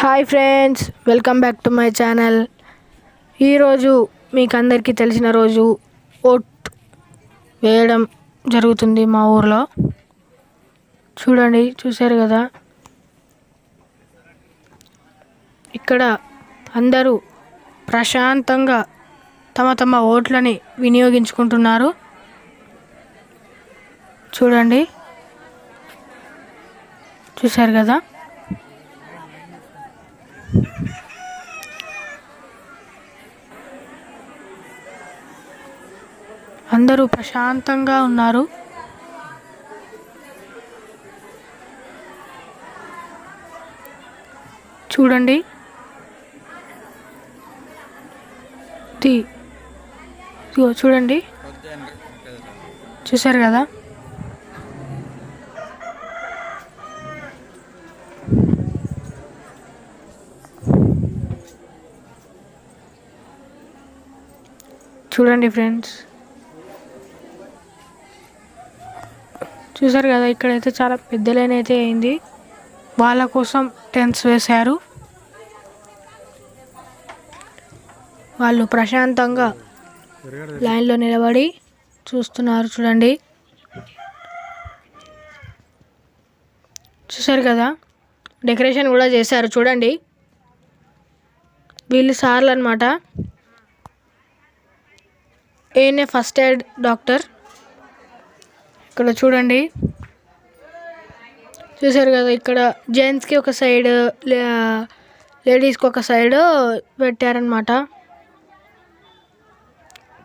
Hi friends welcome back to my channel. ఈరోజు మీకు అందరికీ తెలిసిన రోజు ఓట్ వేయడం జరుగుతుంది మా ఊర్లో. చూడండి చూశారు కదా? ఇక్కడ అందరూ ప్రశాంతంగా తమ తమ ఓట్లని వినియోగించుకుంటున్నారు. చూడండి. చూశారు కదా? అందరూ ప్రశాంతంగా ఉన్నారు. చూడండి. చూడండి. చూశారు కదా? చూడండి ఫ్రెండ్స్. చూసారు కదా ఇక్కడైతే చాలా పెద్ద లైన్ అయితే అయింది. వాళ్ళ కోసం టెన్స్ వేశారు. వాళ్ళు ప్రశాంతంగా లైన్లో నిలబడి చూస్తున్నారు చూడండి. చూసారు కదా డెకరేషన్ కూడా చేశారు చూడండి. వీళ్ళు సార్లు అనమాట ఏనే ఫస్ట్ ఎయిడ్ డాక్టర్. ఇక్కడ చూడండి. చూసారు కదా ఇక్కడ జెంట్స్కి ఒక సైడ్ లేడీస్కి ఒక సైడ్ పెట్టారనమాట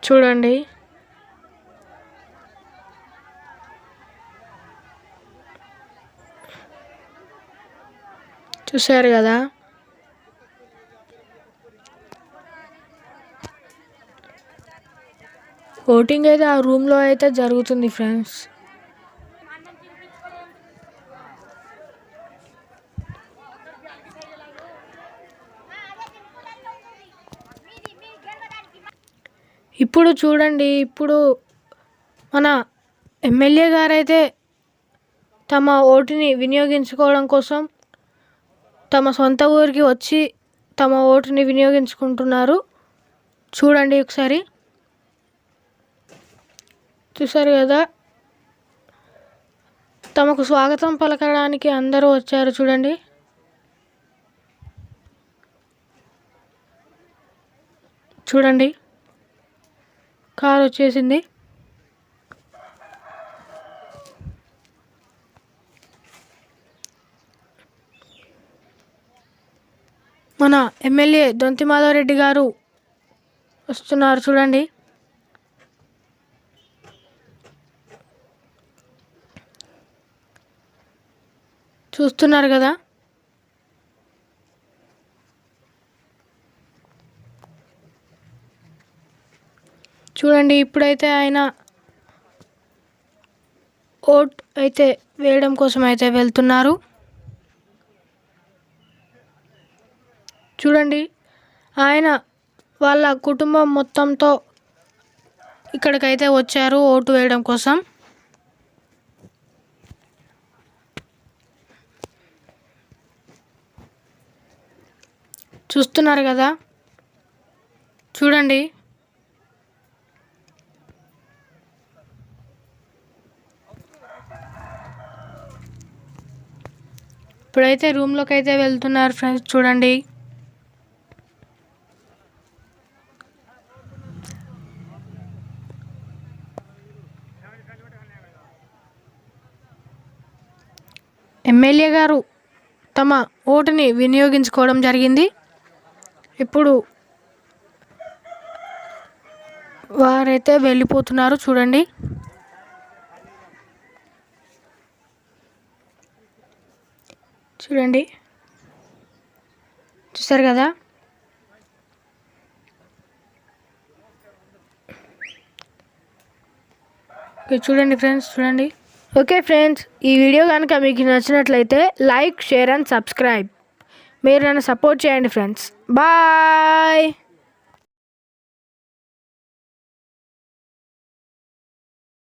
చూడండి. చూసారు కదా. ఓటింగ్ అయితే ఆ రూమ్లో అయితే జరుగుతుంది ఫ్రెండ్స్. ఇప్పుడు చూడండి ఇప్పుడు మన ఎమ్మెల్యే గారైతే తమ ఓటుని వినియోగించుకోవడం కోసం తమ సొంత ఊరికి వచ్చి తమ ఓటుని వినియోగించుకుంటున్నారు. చూడండి ఒకసారి. చూశారు కదా? తమకు స్వాగతం పలకడానికి అందరూ వచ్చారు చూడండి. చూడండి. కారు వచ్చేసింది. మన ఎమ్మెల్యే దొంతి మాధవరెడ్డి గారు వస్తున్నారు చూడండి. చూస్తున్నారు కదా. చూడండి ఇప్పుడైతే ఆయన ఓట్ అయితే వేయడం కోసం అయితే వెళ్తున్నారు. చూడండి ఆయన వాళ్ళ కుటుంబం మొత్తంతో ఇక్కడికైతే వచ్చారు ఓటు వేయడం కోసం. చూస్తున్నారు కదా. చూడండి. ఇప్పుడైతే రూమ్లోకి అయితే వెళ్తున్నారు ఫ్రెండ్స్ చూడండి. ఎమ్మెల్యే గారు తమ ఓటుని వినియోగించుకోవడం జరిగింది. ఇప్పుడు వారైతే వెళ్ళిపోతున్నారు చూడండి. చూడండి. చూసారు కదా? ఓకే చూడండి ఫ్రెండ్స్ చూడండి. ఓకే ఫ్రెండ్స్ ఈ వీడియో కనుక మీకు నచ్చినట్లయితే లైక్ షేర్ అండ్ సబ్స్క్రైబ్. మీరు నన్ను సపోర్ట్ చేయండి ఫ్రెండ్స్ బాయ్